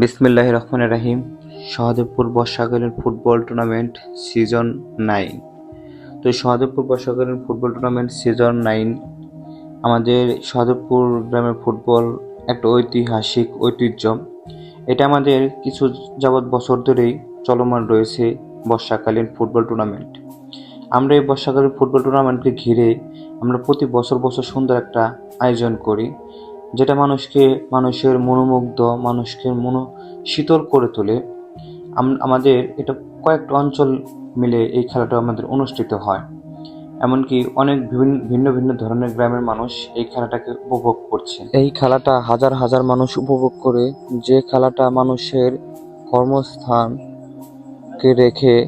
বিসমিল্লাহ রহমান রাহিম সহদেবপুর বর্ষাকালীন football tournament season nine. তো সহদেবপুর বর্ষাকালীন ফুটবল টুর্নামেন্ট সিজন নাইন, আমাদের সহদেবপুর গ্রামের ফুটবল একটা ঐতিহাসিক ঐতিহ্য। এটা আমাদের কিছু যাবৎ বছর ধরেই চলমান রয়েছে বর্ষাকালীন ফুটবল টুর্নামেন্ট। আমরা এই বর্ষাকালীন ফুটবল টুর্নামেন্টকে ঘিরে আমরা প্রতি বছর বছর সুন্দর একটা আয়োজন করি। যেটা মানুষকে, মানুষের মনোমুগ্ধ, মানুষকে মনো শীতল করে তোলে। আমাদের এটা কয়েকটা অঞ্চল মিলে এই খেলাটা আমাদের অনুষ্ঠিত হয়। এমনকি অনেক বিভিন্ন ভিন্ন ভিন্ন ধরনের গ্রামের মানুষ এই খেলাটাকে উপভোগ করছে। এই খেলাটা হাজার হাজার মানুষ উপভোগ করে। যে খেলাটা মানুষের কর্মস্থানকে রেখে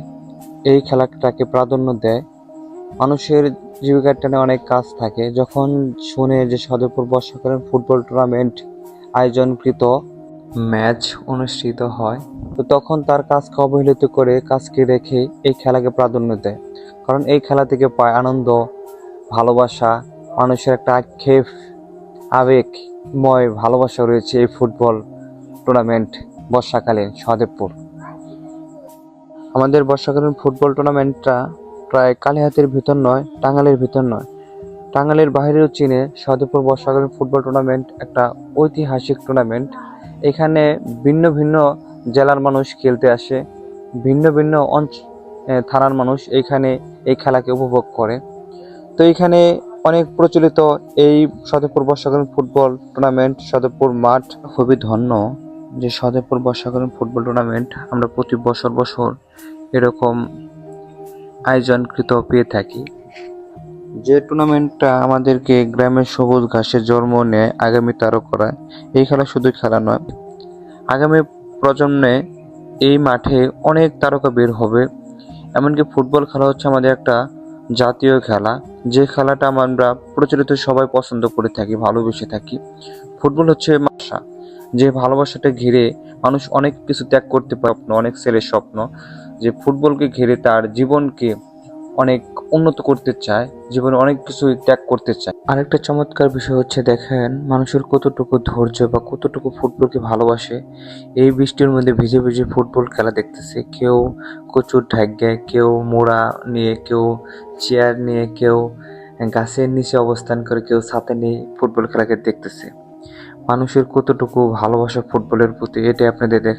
এই খেলাটাকে প্রাধান্য দেয় মানুষের জীবিকার টানে অনেক কাজ থাকে। যখন শুনে যে সদরপুর বর্ষাকালীন ফুটবল টুর্নামেন্ট আয়োজনকৃত ম্যাচ অনুষ্ঠিত হয়, তো তখন তার কাজকে অবহেলিত করে কাজকে রেখে এই খেলাকে প্রাধান্য দেয়। কারণ এই খেলা থেকে পায় আনন্দ, ভালোবাসা, মানুষের একটা আক্ষেপ আবেগময় ভালোবাসা রয়েছে এই ফুটবল টুর্নামেন্ট বর্ষাকালীন সদেবপুর আমাদের বর্ষাকালীন ফুটবল টুর্নামেন্টটা প্রায় কালিহাতের ভিতর নয় টাঙ্গালের ভিতর নয়। টাঙ্গালের বাইরেও চীনে সহদেবপুর বর্ষাকালীন ফুটবল টুর্নামেন্ট একটা ঐতিহাসিক টুর্নামেন্ট এখানে ভিন্ন ভিন্ন জেলার মানুষ খেলতে আসে, ভিন্ন ভিন্ন অঞ্চ থানার মানুষ এইখানে এই খেলাকে উপভোগ করে। তো এখানে অনেক প্রচলিত এই সদরপুর বর্ষাকালীন ফুটবল টুর্নামেন্ট সদরপুর মাঠ খুবই ধন্য। যে সদরপুর বর্ষাকালীন ফুটবল টুর্নামেন্ট আমরা প্রতি বছর বছর এরকম আয়োজনকৃত পেয়ে থাকি। যে টুর্নামেন্টটা আমাদেরকে গ্রামের সবুজ ঘাসে জন্ম নেয়, আগামী করায় এই খেলা শুধু খেলা নয়। আগামী প্রজন্মে এই মাঠে অনেক তারকা বের হবে। এমনকি ফুটবল খেলা হচ্ছে আমাদের একটা জাতীয় খেলা। যে খেলাটা আমরা প্রচলিত সবাই পছন্দ করে থাকি, ভালোবেসে থাকি। ফুটবল হচ্ছে ভাষা যে ভালোবাসাটা ঘিরে মানুষ অনেক কিছু ত্যাগ করতে পারে অনেক ছেলের স্বপ্ন, যে ফুটবলকে ঘিরে তার জীবনকে অনেক উন্নত করতে চায়, জীবনে অনেক কিছু ত্যাগ করতে চায়। আরেকটা চমৎকার বিষয় হচ্ছে, দেখেন মানুষের কতটুকু ধৈর্য বা কতটুকু ফুটবলকে ভালোবাসে, এই বৃষ্টির মধ্যে ভিজে ভিজে ফুটবল খেলা দেখতেছে। কেউ কচুর ঢাকিয়ে কেউ মোড়া নিয়ে, কেউ চেয়ার নিয়ে, কেউ গাছের নিচে অবস্থান করে, কেউ ছাতা নিয়ে ফুটবল খেলাকে দেখতেছে। মানুষের কতটুকু ভালোবাসা ফুটবলের প্রতি এটি আপনাদের দেখ